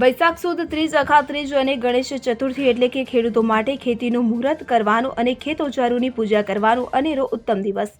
વૈશાખ સુદ ત્રીજ અખાત્રીજ અને ગણેશ ચતુર્થી એટલે કે ખેડૂતો માટે ખેતીનું મુહૂર્ત કરવાનું અને ખેત ઓજારોની પૂજા કરવાનું અનેરો ઉત્તમ દિવસ.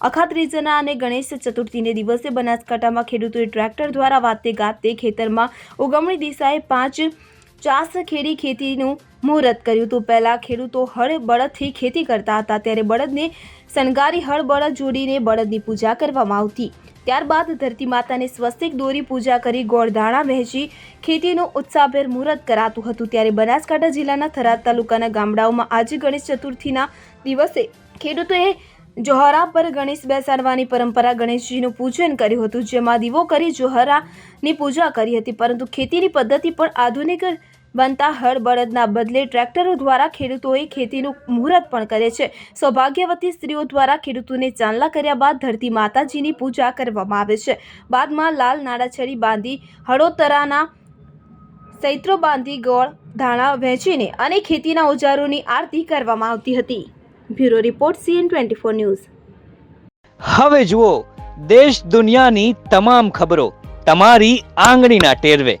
અખાત્રીજના અને ગણેશ ચતુર્થીને દિવસે બનાસકાંઠામાં ખેડૂતોએ ટ્રેક્ટર દ્વારા વાતે ગાતે ખેતરમાં ઉગમણી દિશાએ પાંચ ચાસ ખેડી ખેતીનું મુહૂર્ત કર્યું હતું. પહેલાં ખેડૂતો હળ બળદથી ખેતી કરતા હતા, ત્યારે બળદને શણગારી હળ બળદ જોડીને બળદની પૂજા કરવામાં આવતી. ત્યારબાદ ધરતી માતાને સ્વસ્તિક દોરી પૂજા કરી ગોળધાણા વહેંચી ખેતીનું ઉત્સાહભેર મુહૂર્ત કરાતું હતું. ત્યારે બનાસકાંઠા જિલ્લાના થરાદ તાલુકાના ગામડાઓમાં આજે ગણેશ ચતુર્થીના દિવસે ખેડૂતોએ જોહરા પર ગણેશ બેસાડવાની પરંપરા ગણેશજીનું પૂજન કર્યું હતું. જેમાં દીવો કરી જોહરાની પૂજા કરી હતી. પરંતુ ખેતીની પદ્ધતિ પણ આધુનિક બનતા હળ બળદના બદલે ટ્રેક્ટરો દ્વારા ખેડૂતોએ ખેતીનું મુહૂર્ત પણ કરે છે. સૌભાગ્યવતી સ્ત્રીઓ દ્વારા ખેડૂતોને ચાંદલા કર્યા બાદ ધરતી માતાજીની પૂજા કરવામાં આવે છે. બાદમાં લાલ નાડાછડી બાંધી, હળોતરાના સૈત્રો બાંધી ગોળ, ધાણા વહેંચીને અને ખેતીના ઓજારોની આરતી કરવામાં આવતી હતી. Bureau report CN twenty four news. હવે જુઓ, દેશ દુનિયાની તમામ ખબરો તમારી આંગળીના ટેરવે.